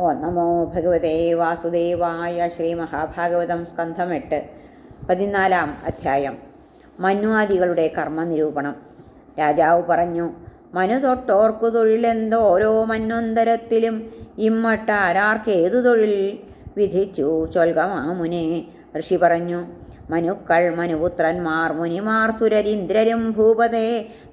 ഓ നമോ ഭഗവതേ വാസുദേവായ ശ്രീ മഹാഭാഗവതം സ്കന്ധം എട്ട് പതിനാലാം അധ്യായം. മന്വാദികളുടെ കർമ്മനിരൂപണം. രാജാവ് പറഞ്ഞു മനു തൊട്ടോർക്കു തൊഴിലെന്തോ ഓരോ മന്വന്തരത്തിലും ഇമ്മട്ടാരാർക്കേതു തൊഴിൽ വിധിച്ചു ചൊൽകമാമുനെ ഋഷി പറഞ്ഞു മനുക്കൾ മനുപുത്രന്മാർ മുനിമാർ സുരരിന്ദ്രരും ഭൂപതേ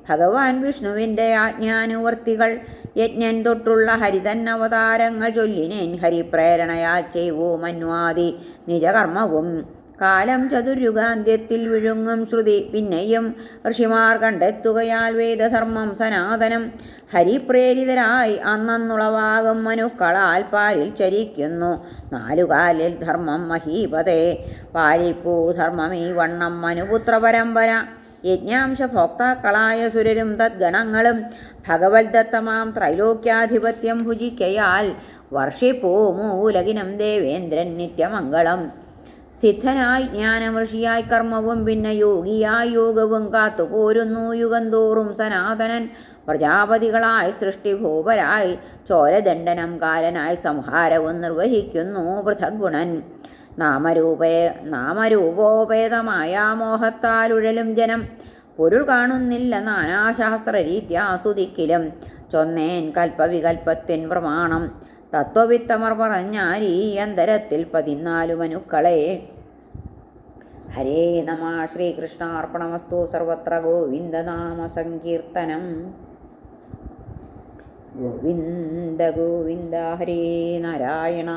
ഭഗവാൻ വിഷ്ണുവിന്റെ ആജ്ഞാനുവർത്തികൾ യജ്ഞൻ തൊട്ടുള്ള ഹരിതൻ അവതാരങ്ങൾ ചൊല്ലിനേൻ ഹരിപ്രേരണയാൽ ചെയ്വൂ മന്വാദി നിജകർമ്മവും. കാലം ചതുര്യുഗാന്ത്യത്തിൽ വിഴുങ്ങും ശ്രുതി. പിന്നെയും ഋഷിമാർ കണ്ടെത്തുകയാൽ വേദധർമ്മം സനാതനം. ഹരിപ്രേരിതരായി അന്നന്നുളവാകും മനുക്കളാൽ പാലിൽ ചരിക്കുന്നു. നാലുകാലിൽ ധർമ്മം മഹീപതേ. പാലിപ്പൂ ഈ വണ്ണം മനുപുത്ര പരമ്പര യജ്ഞാംശ ഭോക്താക്കളായ സുരരും തദ്ഗണങ്ങളും ഭഗവത്ദത്തമാം ത്രൈലോക്യാധിപത്യം ഭുജിക്കയാൽ വർഷിപ്പൂ മൂലകിനം ദേവേന്ദ്രൻ നിത്യമംഗളം. സിദ്ധനായി ജ്ഞാനമൃഷിയായി കർമ്മവും പിന്നെ യോഗിയായി യോഗവും കാത്തുപോരുന്നു യുഗന്തോറും സനാതനൻ. പ്രജാപതികളായി സൃഷ്ടിഭൂപരായി ചോരദണ്ഡനം കാലനായി സംഹാരവും നിർവഹിക്കുന്നു പൃഥഗുണൻ നാമരൂപേ നാമരൂപോപേതമായ മോഹത്താലുഴലും ജനം. പൊരുൾ കാണുന്നില്ല നാനാശാസ്ത്രരീത്യാസ്തുതിക്കിലും ചൊന്നേൻ കൽപ്പവികൽപ്പത്തിൻ പ്രമാണം. തത്വവിത്തമർ പറഞ്ഞാരീ അന്തരത്തിൽ പതിനാലു മനുക്കളെ. ഹരേ നമ ശ്രീകൃഷ്ണാർപ്പണമസ്തു സർവത്ര ഗോവിന്ദനാമ സങ്കീർത്തനം ഗോവിന്ദ ഗോവിന്ദ ഹരേ നാരായണ.